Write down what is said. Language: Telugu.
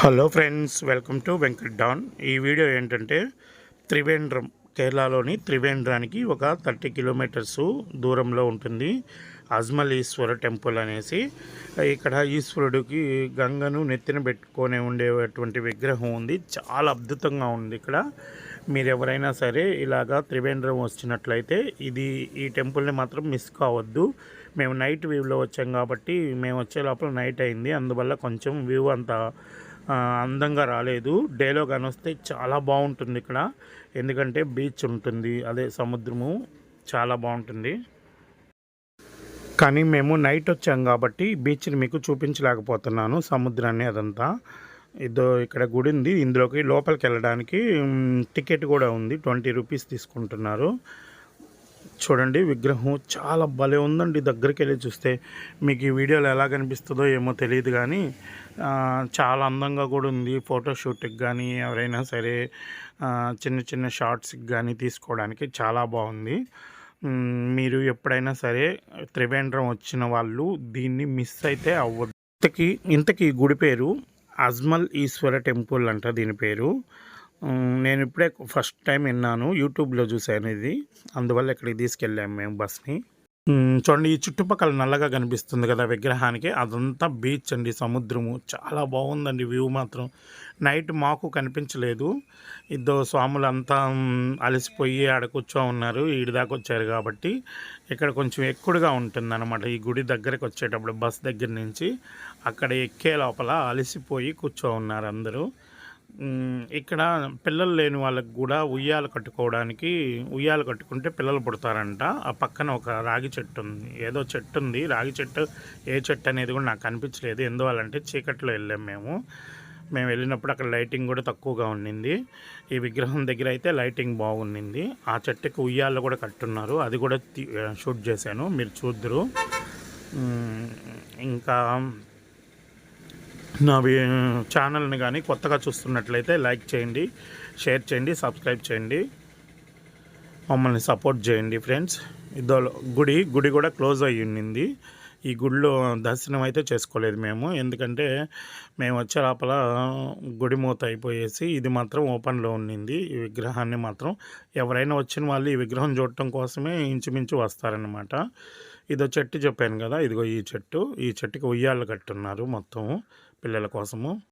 Hello friends welcome to Venkat don. ఈ వీడియో ఏంటంటే త్రివేంద్రం కేరళలోని త్రివేంద్రానికి ఒక థర్టీ కిలోమీటర్స్ దూరంలో ఉంటుంది. అజ్మల్ ఈశ్వర టెంపుల్ అనేసి ఇక్కడ ఈశ్వరుడికి గంగను నెత్తిన పెట్టుకొని ఉండేటువంటి విగ్రహం ఉంది. చాలా అద్భుతంగా ఉంది ఇక్కడ. మీరు ఎవరైనా సరే ఇలాగా త్రివేంద్రం వచ్చినట్లయితే ఇది ఈ టెంపుల్ని మాత్రం మిస్ కావద్దు. మేము నైట్ వ్యూలో వచ్చాం కాబట్టి మేము వచ్చే లోపల నైట్ అయింది. అందువల్ల కొంచెం వ్యూ అంత అందంగా రాలేదు. డేలో కానొస్తే చాలా బాగుంటుంది ఇక్కడ. ఎందుకంటే బీచ్ ఉంటుంది. అదే సముద్రము చాలా బాగుంటుంది. కానీ మేము నైట్ వచ్చాం కాబట్టి బీచ్ని మీకు చూపించలేకపోతున్నాను. సముద్రాన్ని అదంతా. ఇదో ఇక్కడ గుడి ఉంది. ఇందులోకి లోపలికి వెళ్ళడానికి టికెట్ కూడా ఉంది. ట్వంటీ రూపీస్ తీసుకుంటున్నారు. చూడండి విగ్రహం చాలా భలే ఉందండి. దగ్గరికి వెళ్ళి చూస్తే మీకు ఈ వీడియోలో ఎలా కనిపిస్తుందో ఏమో తెలియదు కానీ చాలా అందంగా కూడా ఉంది. ఫోటోషూట్కి కానీ ఎవరైనా సరే చిన్న చిన్న షార్ట్స్కి కానీ తీసుకోవడానికి చాలా బాగుంది. మీరు ఎప్పుడైనా సరే త్రివేంద్రం వచ్చిన వాళ్ళు దీన్ని మిస్ అయితే అవ్వద్దు. ఇంతకీ ఇంతకీ గుడి పేరు అజ్మల్ ఈశ్వర టెంపుల్ అంట దీని పేరు. నేను ఇప్పుడే ఫస్ట్ టైం విన్నాను యూట్యూబ్లో చూశాను ఇది. అందువల్ల ఇక్కడికి తీసుకెళ్ళాము మేము బస్ని. చూడండి ఈ చుట్టుపక్కల నల్లగా కనిపిస్తుంది కదా విగ్రహానికి. అదంతా బీచ్ అండి సముద్రము. చాలా బాగుందండి వ్యూ మాత్రం. నైట్ మాకు కనిపించలేదు. ఇద్దరు స్వాములు అంతా అలసిపోయి ఆడ కూర్చో ఉన్నారు. ఈడి దాకా వచ్చారు కాబట్టి ఇక్కడ కొంచెం ఎక్కువగా ఉంటుంది అనమాట ఈ గుడి దగ్గరకు వచ్చేటప్పుడు బస్ దగ్గర నుంచి అక్కడ ఎక్కే లోపల అలసిపోయి కూర్చో ఉన్నారు అందరూ. ఇక్కడ పిల్లలు లేని వాళ్ళకి కూడా ఉయ్యాలు కట్టుకోవడానికి ఉయ్యాలు కట్టుకుంటే పిల్లలు పుడతారంట. ఆ పక్కన ఒక రాగి చెట్టు ఉంది. ఏదో చెట్టు ఉంది. రాగి చెట్టు ఏ చెట్టు అనేది కూడా నాకు కనిపించలేదు ఎందువల్లంటే చీకట్లో వెళ్ళాం మేము. మేము వెళ్ళినప్పుడు అక్కడ లైటింగ్ కూడా తక్కువగా ఉండింది ఈ విగ్రహం దగ్గర అయితే లైటింగ్ బాగుండింది ఆ చెట్టుకి ఉయ్యాలు కూడా కట్టున్నారు. అది కూడా షూట్ చేశాను. మీరు చూద్దరు. ఇంకా నా ఛానల్ని కానీ కొత్తగా చూస్తున్నట్లయితే లైక్ చేయండి షేర్ చేయండి సబ్స్క్రైబ్ చేయండి. మమ్మల్ని సపోర్ట్ చేయండి ఫ్రెండ్స్. ఇదో గుడి గుడి కూడా క్లోజ్ అయ్యి ఉండింది. ఈ గుడిలో దర్శనం అయితే చేసుకోలేదు మేము. ఎందుకంటే మేము వచ్చే లోపల గుడి మూత అయిపోయేసి ఇది మాత్రం ఓపెన్లో ఉండింది. ఈ విగ్రహాన్ని మాత్రం ఎవరైనా వచ్చిన వాళ్ళు ఈ విగ్రహం చూడటం కోసమే ఇంచుమించు వస్తారనమాట ఇదో చెట్టు చెప్పాను కదా ఇదిగో ఈ చెట్టు. ఈ చెట్టుకి ఉయ్యాలు కట్టున్నారు మొత్తం పిల్లల కోసము.